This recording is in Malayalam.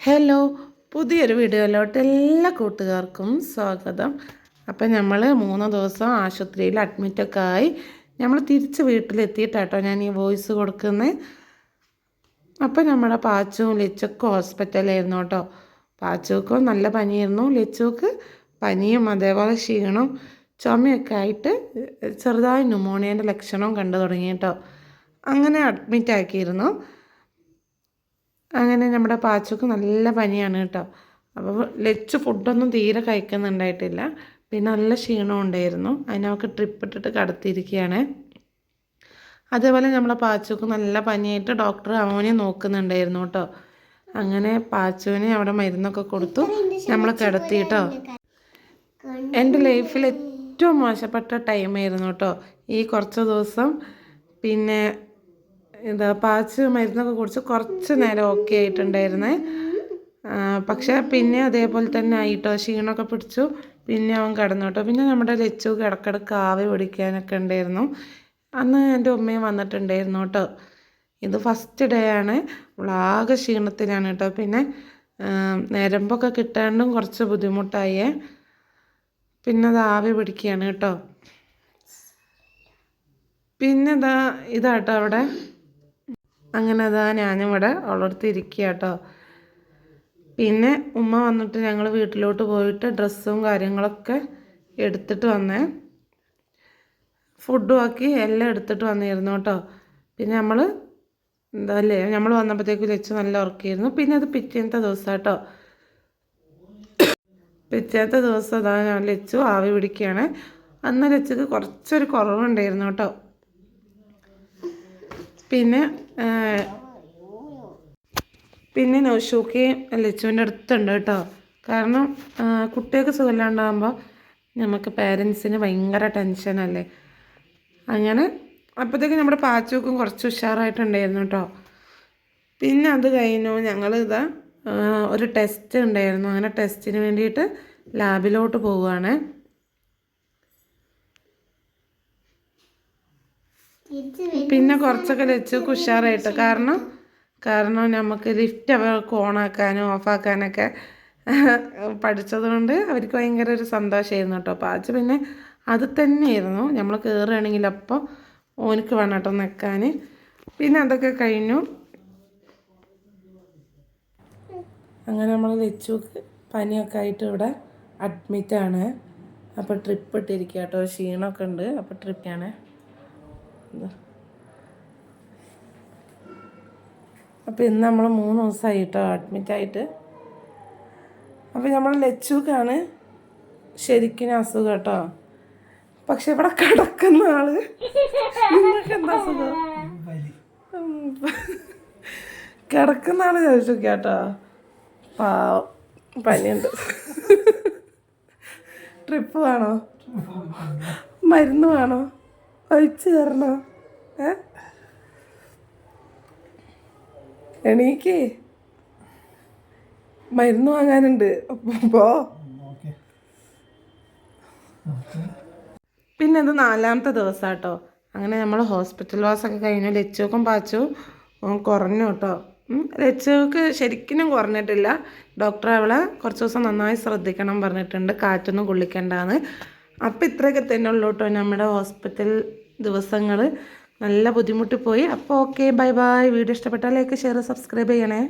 ഹലോ പുതിയൊരു വീഡിയോയിലോട്ട് എല്ലാ കൂട്ടുകാർക്കും സ്വാഗതം. അപ്പം നമ്മൾ മൂന്ന് ദിവസം ആശുപത്രിയിൽ അഡ്മിറ്റൊക്കെ ആയി. നമ്മൾ തിരിച്ച് വീട്ടിലെത്തിയിട്ടാട്ടോ ഞാൻ ഈ വോയിസ് കൊടുക്കുന്നത് അപ്പം നമ്മുടെ പാച്ചുവും ലിച്ചക്കും ഹോസ്പിറ്റലായിരുന്നു കേട്ടോ പാച്ചുക്കും നല്ല പനിയായിരുന്നു. ലിച്ചുക്ക് പനിയും അതേപോലെ ക്ഷീണവും ചുമയൊക്കെ ആയിട്ട് ചെറുതായി ന്യൂമോണിയന്റെ ലക്ഷണവും കണ്ടു തുടങ്ങി കേട്ടോ അങ്ങനെ അഡ്മിറ്റ് ആക്കിയിരുന്നു. അങ്ങനെ നമ്മുടെ പാച്ചക്ക് നല്ല പനിയാണ് കേട്ടോ. അപ്പോൾ ലച്ച് ഫുഡൊന്നും തീരെ കഴിക്കുന്നുണ്ടായിട്ടില്ല. പിന്നെ നല്ല ക്ഷീണം ഉണ്ടായിരുന്നു. അതിനൊക്കെ ട്രിപ്പ് ഇട്ടിട്ട് കടത്തിയിരിക്കുകയാണ്. അതേപോലെ നമ്മളെ പാച്ചുക്ക് നല്ല പനിയായിട്ട് ഡോക്ടർ അവനെ നോക്കുന്നുണ്ടായിരുന്നു കേട്ടോ. അങ്ങനെ പാച്ചുവിനെ അവിടെ മരുന്നൊക്കെ കൊടുത്തു. നമ്മൾ കിടത്തി കേട്ടോ. എന്റെ ലൈഫിൽ ഏറ്റവും മോശപ്പെട്ട ടൈമായിരുന്നു കേട്ടോ. ഈ കുറച്ച് ദിവസം. പിന്നെ എന്താ പാച്ച് മരുന്നൊക്കെ കുടിച്ച് കുറച്ച് നേരം ഓക്കെ ആയിട്ടുണ്ടായിരുന്നേ. പക്ഷേ പിന്നെ അതേപോലെ തന്നെ ആയിട്ടോ ക്ഷീണമൊക്കെ പിടിച്ചു. പിന്നെ അവൻ കിടന്നു കേട്ടോ. പിന്നെ നമ്മുടെ ലച്ചു കിടക്കിടക്ക് ആവി പിടിക്കാനൊക്കെ ഉണ്ടായിരുന്നു. അന്ന് എന്റെ ഉമ്മയും വന്നിട്ടുണ്ടായിരുന്നു കേട്ടോ. ഇത് ഫസ്റ്റ് ഡേ ആണ്. ആകെ ക്ഷീണത്തിലാണ് കേട്ടോ. പിന്നെ നരമ്പൊക്കെ കിട്ടാണ്ടും കുറച്ച് ബുദ്ധിമുട്ടായേ. പിന്നെ അത് ആവി പിടിക്കുകയാണ് കേട്ടോ. പിന്നെ ഇതാ ഇതാട്ടോ അവിടെ. അങ്ങനെ അതാ ഞാനിവിടെ അവളടുത്ത് ഇരിക്കുക കേട്ടോ പിന്നെ ഉമ്മ വന്നിട്ട് ഞങ്ങൾ വീട്ടിലോട്ട് പോയിട്ട് ഡ്രസ്സും കാര്യങ്ങളൊക്കെ എടുത്തിട്ട് വന്നേ. ഫുഡും ആക്കി എല്ലാം എടുത്തിട്ട് വന്നിരുന്നു കേട്ടോ. പിന്നെ നമ്മൾ എന്താ അല്ലേ നമ്മൾ വന്നപ്പോഴത്തേക്കും ലച്ച് നല്ല ഉറക്കിയിരുന്നു. പിന്നെ അത് പിറ്റേന്നത്തെ ദിവസം കേട്ടോ പിറ്റേന്നത്തെ ദിവസം അതാ ഞാൻ ലച്ചു ആവി പിടിക്കുകയാണ്. അന്ന് ലച്ചക്ക് കുറച്ചൊരു കുറവുണ്ടായിരുന്നു കേട്ടോ. പിന്നെ പിന്നെ നോഷൂക്കി ലച്ചുവിന്റെ അടുത്തുണ്ട് കേട്ടോ. കാരണം കുട്ടികൾക്ക് സുഖമില്ലാണ്ടാകുമ്പോൾ നമുക്ക് പേരൻസിന് ഭയങ്കര ടെൻഷനല്ലേ അങ്ങനെ അപ്പോഴത്തേക്ക് നമ്മുടെ പാച്ചൂക്കും കുറച്ച് ഉഷാറായിട്ടുണ്ടായിരുന്നു കേട്ടോ. പിന്നെ അത് കഴിഞ്ഞു ഞങ്ങളിതാ ഒരു ടെസ്റ്റ് ഉണ്ടായിരുന്നു. അങ്ങനെ ടെസ്റ്റിന് വേണ്ടിയിട്ട് ലാബിലോട്ട് പോവുകയാണ്. പിന്നെ കുറച്ചൊക്കെ വെച്ച് ഉഷാറായിട്ട്. കാരണം കാരണം നമുക്ക് ലിഫ്റ്റ് അവർക്ക് ഓണാക്കാനും ഓഫാക്കാനൊക്കെ പഠിച്ചതുകൊണ്ട് അവർക്ക് ഭയങ്കര ഒരു സന്തോഷമായിരുന്നു കേട്ടോ. അപ്പോൾ പാച്ച് പിന്നെ അത് തന്നെയായിരുന്നു. നമ്മൾ കയറുകയാണെങ്കിൽ അപ്പോൾ ഓനക്ക് വേണം കേട്ടോ നിൽക്കാൻ. പിന്നെ അതൊക്കെ കഴിഞ്ഞു. അങ്ങനെ നമ്മൾ വെച്ചു പനിയൊക്കെ ആയിട്ട് ഇവിടെ അഡ്മിറ്റാണ് അപ്പോൾ ട്രിപ്പ് ഇട്ടിരിക്കുക കേട്ടോ. ക്ഷീണമൊക്കെ ഉണ്ട്. അപ്പോൾ ട്രിപ്പാണ് അപ്പോൾ ഇന്ന് നമ്മൾ മൂന്ന് ദിവസമായി കേട്ടോ അഡ്മിറ്റായിട്ട് അപ്പോൾ നമ്മൾ ലച്ചുക്കാണ് ശരിക്കും അസുഖം കേട്ടോ. പക്ഷെ ഇവിടെ കിടക്കുന്ന ആൾ നിങ്ങൾക്ക് എന്താ അസുഖം? കിടക്കുന്ന ആൾ ചോദിച്ചു കേട്ടോ. പാ പനിയുണ്ട്. ട്രിപ്പ് വേണോ? മരുന്ന് വേണോ? ഒഴിച്ച് തരണോ? ഏ? എണീക്ക്. മരുന്ന് വാങ്ങാനുണ്ട്. പോ. പിന്നെ അത് നാലാമത്തെ ദിവസം കേട്ടോ അങ്ങനെ നമ്മൾ ഹോസ്പിറ്റൽ വാസൊക്കെ കഴിഞ്ഞു ലച്ചുക്കും പാച്ചു കുറഞ്ഞു കേട്ടോ. ലച്ചുവക്ക് ശരിക്കും കുറഞ്ഞിട്ടില്ല. ഡോക്ടർ അവളെ കുറച്ച് ദിവസം നന്നായി ശ്രദ്ധിക്കണം പറഞ്ഞിട്ടുണ്ട്. കാറ്റൊന്നും കൊള്ളിക്കേണ്ടാന്ന്. അപ്പം ഇത്രയൊക്കെ തന്നെ ഉള്ളൂ കേട്ടോ നമ്മുടെ ഹോസ്പിറ്റൽ ദിവസങ്ങൾ നല്ല ബുദ്ധിമുട്ടി പോയി അപ്പോൾ ഓക്കെ ബൈ ബൈ വീഡിയോ ഇഷ്ടപ്പെട്ടാൽ ലൈക്ക് ഷെയർ സബ്സ്ക്രൈബ് ചെയ്യണേ.